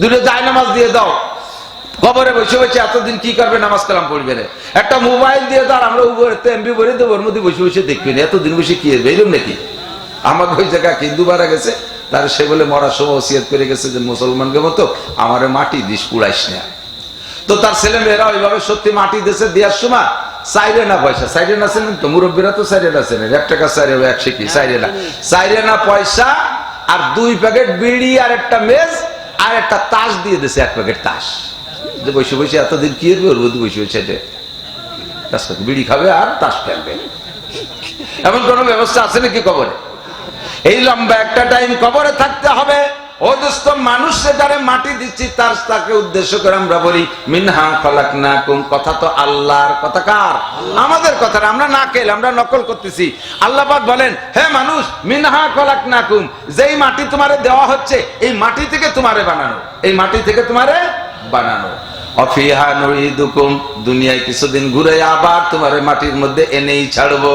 দুটো জায় নামাজ দিয়ে দাও। কবরে বসে বসে এতদিন কি করবে? নামাজ কালাম পড়বে না। একটা মোবাইল দিয়ে দাও, আমরা উপরে এমবি ভরে দেবো, ওর মধ্যে বসে বসে দেখবি না। এতদিন বসে কি বেরোম নাকি? আমাকে ওই জায়গা হিন্দু মারা গেছে, তার সে বলে মরার সময় ওসিয়ত করে গেছে যে মুসলমানকে মতো, আমারে মাটি দিস পুড়াইস না। তো তার ছেলে মেয়েরা ওইভাবে সত্যি মাটি দেশে দেওয়ার সময় চাইরে না পয়সা চাইরে না ছিলেন তো মুরব্বীরা তো চাইরে না ছিলেন, এক টাকা চাইরে এক শিখি চাইরে না। চাইরে না পয়সা, আর দুই প্যাকেট বিড়ি আর একটা মেজ আর একটা তাস দিয়ে দিছে এক প্যাকেট তাস। যে বসে বসে এতদিন কি করব বসে বসে তাস বিড়ি খাবে আর তাস ফেলবে। এমন কোনো ব্যবস্থা আছে নাকি কবরে? এই লম্বা একটা টাইম কবরে থাকতে হবে। ও দোস্ত মানুষ যারা মাটি দিচ্ছি তার তাকে উদ্দেশ্য করে আমরা বলি মিনহা খলাক না কুম কথা তো আল্লাহর কথা কার? আমাদের কথা আমরা আমরা নকল করতেছি। আল্লাহ বলেন হে মানুষ মিনহা খলাক না কুম যেই মাটি তোমারে দেওয়া হচ্ছে এই মাটি থেকে তোমারে বানানো। এই মাটি থেকে তোমারে বানানো। অফিহা নুইদুকুম দুনিয়ায় কিছুদিন ঘুরে আবার তোমার মাটির মধ্যে এনেই ছাড়বো।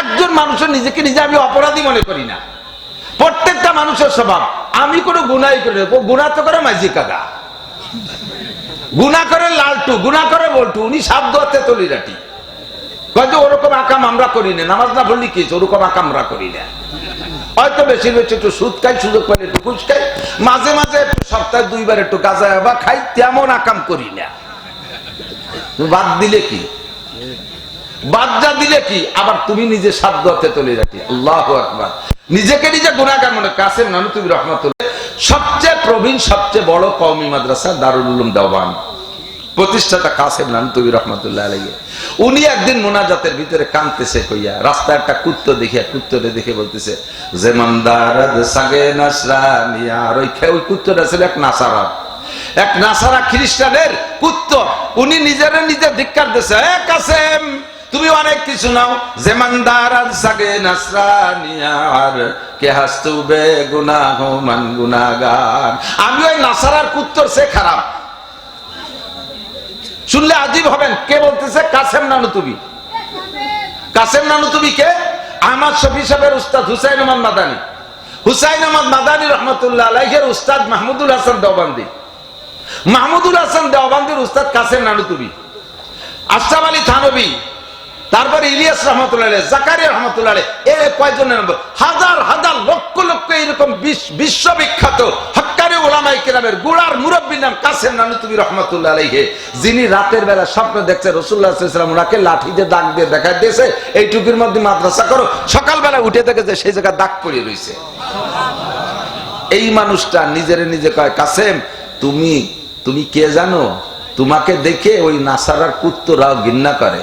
একজন মানুষের নিজেকে নিজে আমি অপরাধী মনে করি না। প্রত্যেকটা মানুষের স্বভাব। আমি কোনো গুনাই করি না। গুণা তো করে মাঝি কাকা। গুণা করে লালটু গুণা করে বলটু, উনি সাপ দোয়াতে তলিরাটি। কয়তো ওরকম আকাম আমরা করি না। নামাজ না পড়লি কি ওরকম আকাম আমরা করি না। হয়তো বেশি বেশি একটু সুদ খাই, সুযোগ পাই একটু ঘুষ খাই। মাঝে মাঝে একটু সপ্তাহে দুইবার একটু গাঁজা বা খাই, তেমন আকাম করি না। বাদ দিলে কি? বাদজা দিলে কি? আবার তুমি নিজে সাধ্য হাতে তুলে রাখি আল্লাহ আকবার। নিজেকে নিজে গুণাগার মনে কাসেম নানুতুবি রহমাতুল্লাহ। সবচেয়ে প্রবীণ, সবচেয়ে বড় কওমি মাদ্রাসা দারুল উলুম দেওয়ান। প্রতিষ্ঠাতা কাসেম নানুতুবি রহমাতুল্লাহ আলাইহি। উনি একদিন মোনাজাতের ভিতরে কানতেছে কইয়া, রাস্তায় একটা কুত্তো দেখিয়া কুত্তরে দেখে বলতেছে জেমানদার সাগে নাসরানিয়া আর ওই ওই কুত্তটা ছিল এক নাসারা। এক নাসারা খ্রিস্টানের কুত্ত। উনি নিজের নিজে ধিক্কার দিছে, এ কাসেম তুমি অনেক কিছু নাও। জেমানদার সাগে নাসরানিয়ার কে হাস্তু গুনাগার। আমি ওই নাসারার কুত্তর, সে খারাপ। শুনলে আজীব হবেন। কে বলতেছে? কাসেম নানু তুমি কাসেম নানু তুমি কে? আমার শফি সাহেবের উস্তাদ হুসাইন আহমদ মাদানি। হুসাইন আহমদ মাদানি রহমতুল্লাহ আলাইহের উস্তাদ মাহমুদুল হাসান দেওবান্দি। মাহমুদুল হাসান দেওবান্দির উস্তাদ কাসেম নানু তুমি আশরাফ আলী থানবী তারপরে ইলিয়াস রহমতুল্লাহ জাকারিয়া রহমতুল্লাহ এ কয়জনের নাম? বল? হাজার হাজার লক্ষ লক্ষ এরকম বিশ্ববিখ্যাত হক্কারি ওলামাই কিরামের গুড়ার নাম কাসেম নানুতুবি রহমতুল্লাহ আলাইহে। যিনি রাতের বেলা স্বপ্ন দেখছে ওনাকে দাগ দিয়ে দেখা দিয়েছে মধ্যে মাদ্রাসা করো। সকালবেলা উঠে দেখে যে সেই জায়গায় দাগ পড়ে রয়েছে। এই মানুষটা নিজের নিজে কয়, কাসেম, তুমি তুমি কে জানো? তোমাকে দেখে ওই নাসারার কুত্তরাও ঘৃণা করে।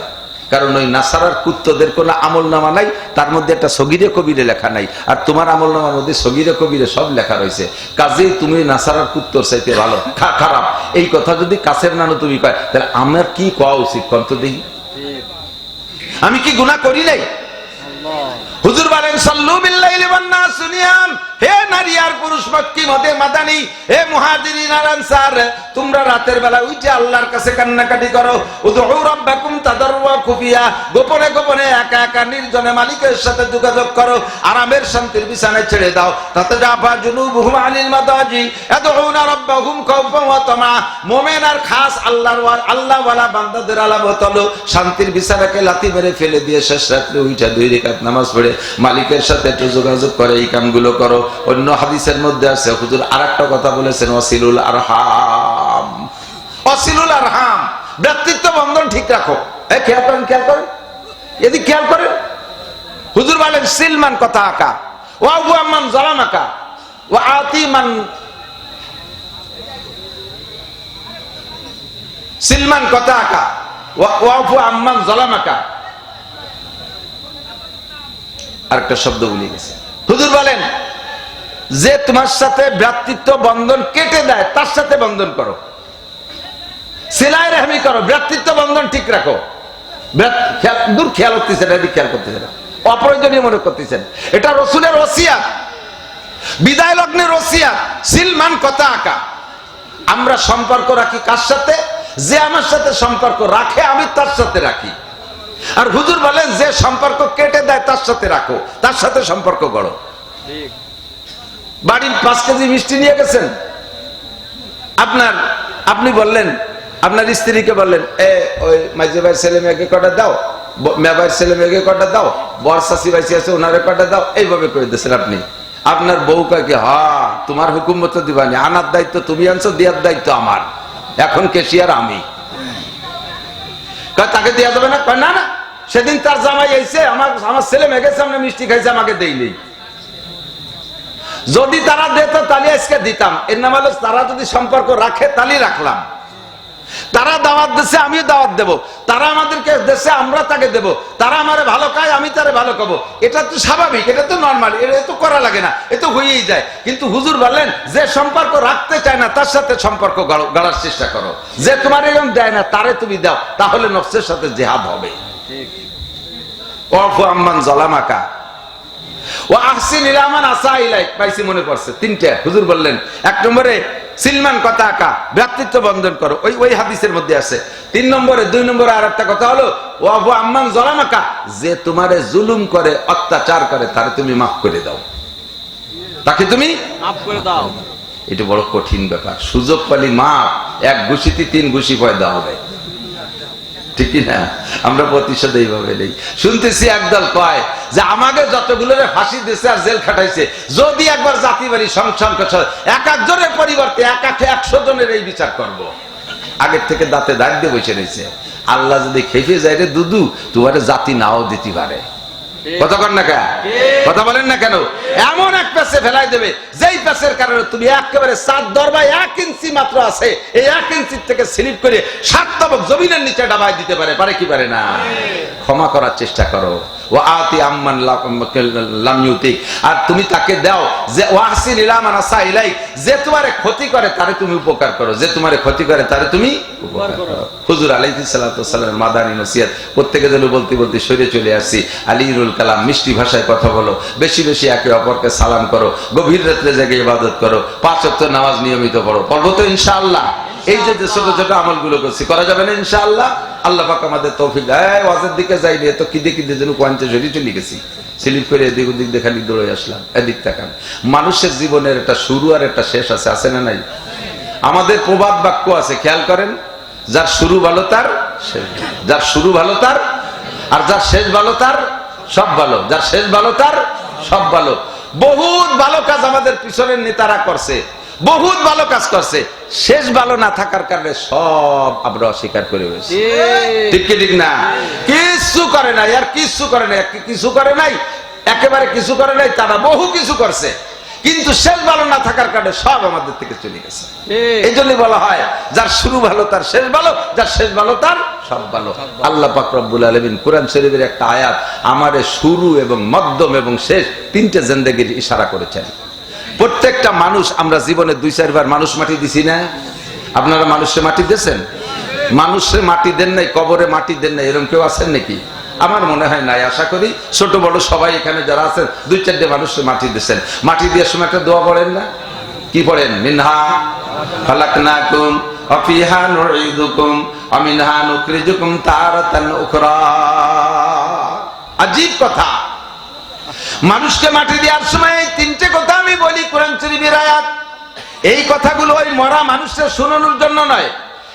কারণ ওই নাসারার কুত্তদের কোনো আমল নামা নাই, তার মধ্যে একটা সগিরে কবিরে লেখা নাই। আর তোমার আমল নামার মধ্যে সগিরে কবিরে সব লেখা রয়েছে। কাজেই তুমি নাসারার কুত্তর চাইতে ভালো খারাপ। এই কথা যদি কাছের নানো তুমি কয়, তাহলে আমার কি কোয়া উচিত? কন্ত দেখি। আমি কি গুণা করি নাই? হুজুর বলেন, সাল্লু বিল্লাইলি ওয়ান নাস নিয়াম হে নারী আর পুরুষ মক্কি মদে মাদানি। হে মুহাজিরিন আর আনসার, তোমরা রাতের বেলা উঠে আল্লাহর কাছে কান্নাকাটি করো। উদউ রাব্বাকুম খুফিয়া গোপনে গোপনে একা একা নির্জনে মালিকের সাথে যোগাযোগ করো, আরামের শান্তির বিছানায় ছেড়ে দাও। তাতে জাফা মাদাজি আর খাস আল্লাহর আল্লাহ ওয়ালা বান্দাদের হলো শান্তির বিছানাকে মেরে ফেলে দিয়ে শেষ রাত্রে দুই রেখাত নামাজ পড়ে মালিকের সাথে একটু যোগাযোগ করে, এই কামগুলো করো। অন্য হাদিসের মধ্যে আছে, হুজুর কথা বলেছেন আরহাম। অসিলুল আরহাম, ব্যক্তিত্ব বন্ধন ঠিক রাখো। খেয়াল করেন খেয়াল করেন। এদিক খেয়াল করেন। হুজুর বলেন, সিলমান কথা আঁকা ও আঁকা ও সিলমান কথা আঁকা আরেকটা শব্দ ভুলে গেছে। হুজুর বলেন, যে তোমার সাথে ভ্রাতৃত্ব বন্ধন কেটে দেয়, তার সাথে বন্ধন করো। সেলাই রেহমি করো, ভ্রাতৃত্ব বন্ধন ঠিক রাখো। দূর খেয়াল করতেছেন এদিক খেয়াল করতেছেন। অপ্রয়োজনীয় মনে করতেছেন। এটা রসুলের রসিয়া বিদায় লগ্নের রসিয়া সিলমান কথা আঁকা। আমরা সম্পর্ক রাখি কার সাথে? যে আমার সাথে সম্পর্ক রাখে আমি তার সাথে রাখি। আর হুজুর বলেন যে সম্পর্ক কেটে দেয় তার সাথে রাখো। তার সাথে সম্পর্ক করো বাড়ির পাঁচ কেজি মিষ্টি নিয়ে গেছেন? আপনার আপনি বললেন আপনার স্ত্রীকে বললেন, এ, ওই মাঝে ভাই ছেলে মেয়েকে কটা দাও? মেয়ের ছেলে মেয়েকে কটা দাও? বর শাশি বাইসি আছে ওনারে কটা দাও? এইভাবে করে দিয়েছেন আপনি? আপনার বউ কাকে হা, তোমার হুকুম মতো দিবানি, আনার দায়িত্ব তুমি আনছো দেওয়ার দায়িত্ব আমার। এখন কেশিয়ার আমি? তাকে দেওয়া যাবে না? না না, সেদিন তার জামাই এসে আমার আমার ছেলে মেয়েকে সামনে মিষ্টি খাইছে, আমাকে দেইনি যদি তারা দিত, তাহলে আজকে দিতাম। এর নাম হলো, তারা যদি সম্পর্ক রাখে তাহলে রাখলাম। তারা দাওয়াত দেশে আমিও দাওয়াত দেব। তারা আমাদেরকে দেশে, আমরা তাকে দেব। তারা আমারে ভালো খায়, আমি তারে ভালো খাব। এটা তো স্বাভাবিক, এটা তো নর্মাল এটা তো করা লাগে না, এ তো হয়েই যায়। কিন্তু হুজুর বললেন যে সম্পর্ক রাখতে চায় না, তার সাথে সম্পর্ক গাড়- গাড়ার চেষ্টা করো। যে তোমার এরকম দেয় না, তারে তুমি দাও, তাহলে নফসের সাথে জেহাদ হবে। অফু আম্মান জলামাকা। ও আহসিন ইলামান আসা ইলাইক পাইছি মনে পড়ছে, তিনটে। হুজুর বললেন, এক নম্বরে সিলমান কথা আঁকা ভ্রাতৃত্ব বন্ধন করো। ওই ওই হাদিসের মধ্যে আছে। তিন নম্বরে দুই নম্বরে আর একটা কথা হলো ও আবু আম্মান জলামাকা যে তোমারে জুলুম করে অত্যাচার করে তারে তুমি মাফ করে দাও। তাকে তুমি মাফ করে দাও। এটা বড় কঠিন ব্যাপার। সুযোগ পালি মাফ এক গুষিতে তিন ঘুষি পয়দা হবে। ঠিক না? আমরা প্রতিশোধ এইভাবে নেই। শুনতেছি একদল কয় যে আমাকে যতগুলো ফাঁসি দিয়েছে আর জেল খাটাইছে, যদি একবার জাতি বাড়ি সংসার করছে এক একজনের পরিবর্তে এক এক একশো জনের এই বিচার করব। আগের থেকে দাঁতে দাঁড়িয়ে বসে রয়েছে। আল্লাহ যদি খেপে যায় রে দুদু, তোমার জাতি নাও দিতে পারে। কথা কর না কেন? কথা বলেন না কেন? এমন এক প্যাসে ফেলাই দেবে যেই প্যাসের কারণে তুমি একেবারে সাত দরবায় এক ইঞ্চি মাত্র আছে এই এক ইঞ্চির থেকে স্লিপ করে সাত তবক জমিনের নিচে ডাবায় দিতে পারে পারে কি পারে না? ক্ষমা করার চেষ্টা করো। আর তুমি তাকে দাও যে আসা যে ক্ষতি করে, তারে তুমি উপকার করো। যে ক্ষতি করে, তারে তুমি হুজুর প্রত্যেকে যেন বলতে বলতে সরে চলে আসছি আলিরুল কালাম মিষ্টি ভাষায় কথা বলো। বেশি বেশি একে অপরকে সালাম করো। গভীর রাত্রে জেগে ইবাদত করো। পাঁচ ওয়াক্ত নামাজ নিয়মিত পড়ো। পড়ব তো ইনশাআল্লাহ। এই যে ছোট ছোট আমলগুলো করছি করা যাবে না ইনশাআল্লাহ? আল্লাহ পাক আমাদের তৌফিক দেয়। ওয়াজের দিকে যাইনি তো কি দেখি যেন কোয়াঞ্চে সরি চলে গেছি। স্লিপ করে এদিক ওদিক দেখালি দৌড়ে আসলাম। এদিক তাকান। মানুষের জীবনের একটা শুরু আর একটা শেষ আছে আছে না নাই? আমাদের প্রবাদ বাক্য আছে খেয়াল করেন? যার শুরু ভালো তার যার শুরু ভালো তার আর যার শেষ ভালো তার সব ভালো। যার শেষ ভালো তার সব ভালো। বহুত ভালো কাজ আমাদের পিছনের নেতারা করছে। বহুত ভালো কাজ করছে। শেষ ভালো না থাকার কারণে সব আমরা অস্বীকার করে হয়েছে ঠিক কি ঠিক না? কিছু করে নাই আর কিছু করে নাই কিছু করে নাই একেবারে কিছু করে নাই তারা বহু কিছু করছে। কিন্তু শেষ ভালো না থাকার কারণে সব আমাদের থেকে চলে গেছে। এই জন্যই বলা হয় যার শুরু ভালো তার শেষ ভালো যার শেষ ভালো তার সব ভালো। আল্লাহ পাক রব্বুল আলমিন কোরআন শরীফের একটা আয়াত আমারে শুরু এবং মধ্যম এবং শেষ তিনটে জিন্দগির ইশারা করেছেন। প্রত্যেকটা মানুষ, আমরা জীবনে দুই, চারবার মানুষ মাটি দিছি না? আপনারা মানুষে মাটি দিয়েছেন? মানুষে মাটি দেন নাই, কবরে মাটি দেন নাই, এরকম কেউ আছেন নাকি? আমার মনে হয় নাই, আশা করি ছোট বড় সবাই এখানে যারা আছেন, দুই, চারটে মানুষে মাটি দিয়েছেন। মাটি দেওয়ার সময় একটা দোয়া পড়েন না? কি পড়েন? মিনহা অফিহা অমিনহা নুখরিজুকুম তারাতান উখরা। আজীব কথা। মানুষকে মাটি দেওয়ার সময় তিনটে কথা আমি বলি কোরআন শরীফের আয়াত এই কথাগুলো ওই মরা মানুষের শোনানোর জন্য নয়।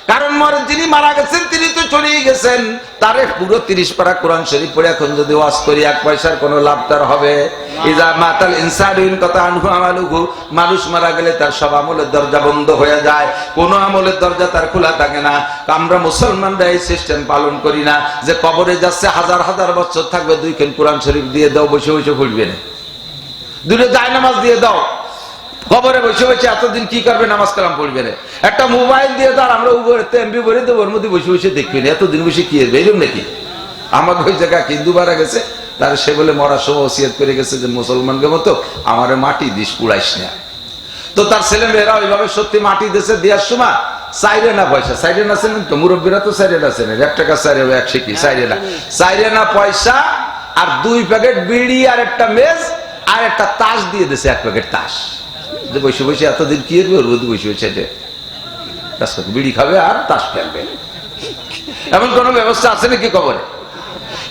কারণ মরে যিনি মারা গেছেন, তিনি তো চলেই গেছেন। তারে পুরো তিরিশ পারা কোরআন শরীফ পড়ে এখন যদি ওয়াজ করি, এক পয়সার কোনো লাভ তার হবে। ইজা মাতাল কথা আনহু আমালুহু। মানুষ মারা গেলে তার সব আমলের দরজা বন্ধ হয়ে যায়। কোনো আমলের দরজা তার খোলা থাকে না। আমরা মুসলমানরা এই সিস্টেম পালন করি না। যে কবরে যাচ্ছে, হাজার হাজার বছর থাকবে, দুইখান কোরআন শরীফ দিয়ে দাও, বসে বসে ফুটবে না। দুটো জায়নামাজ দিয়ে দাও। কবরে বসে বসে এতদিন কি করবে? নামাজ কালাম পড়বে না। একটা মোবাইল দিয়ে আর আমরা উপরে এমবি ভরে দেবো, ওর মধ্যে বসে বসে দেখবি না। এতদিন বসে কি হবে এরকম নাকি আমাকে ওই জায়গায় হিন্দু মারা গেছে, তার সে বলে মরার সময় ওসিয়ত করে গেছে যে মুসলমানকে মতো, আমারে মাটি দিস পুড়াইস না। তো তার ছেলে মেয়েরা ওইভাবে সত্যি মাটি দেশে দেওয়ার সময় চাইরে না পয়সা। চাইরে না ছিলেন তো, মুরব্বীরা তো চাইরে না ছিলেন। এক টাকা চাইরে এক শিখি চাইরে না চাইরে না পয়সা আর দুই প্যাকেট বিড়ি আর একটা মেজ আর একটা তাস দিয়ে দিছে, এক প্যাকেট তাস। বসে বসে এতদিন কি করবে বসে বসে তাস বিড়ি খাবে আর তাস খেলবে এমন কোন ব্যবস্থা আছে নাকি কবরে?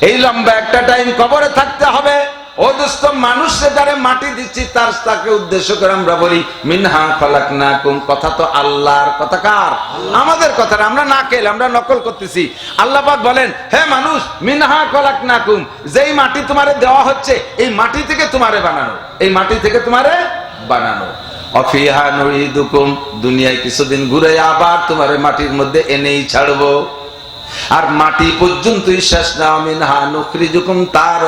এই লম্বা একটা টাইম কবরে থাকতে হবে। ও দোস্ত মাটি দিচ্ছি, তার তাকে উদ্দেশ্য করে আমরা বলি, মিনহা না কথা তো আল্লাহর কথা কার? আমাদের কথা আমরা না কেল আমরা নকল করতেছি। আল্লাহ বলেন, হে মানুষ, মিনহা ফলাক না কুম যেই মাটি তোমারে দেওয়া হচ্ছে, এই মাটি থেকে তোমারে বানানো। এই মাটি থেকে তোমারে বানানো। অফিহা দুকুম দুনিয়ায় কিছুদিন ঘুরে আবার তোমার মাটির মধ্যে এনেই ছাড়বো। আর মাটি পর্যন্তই শেষ না, মিনহা নুখরিজুকুম তার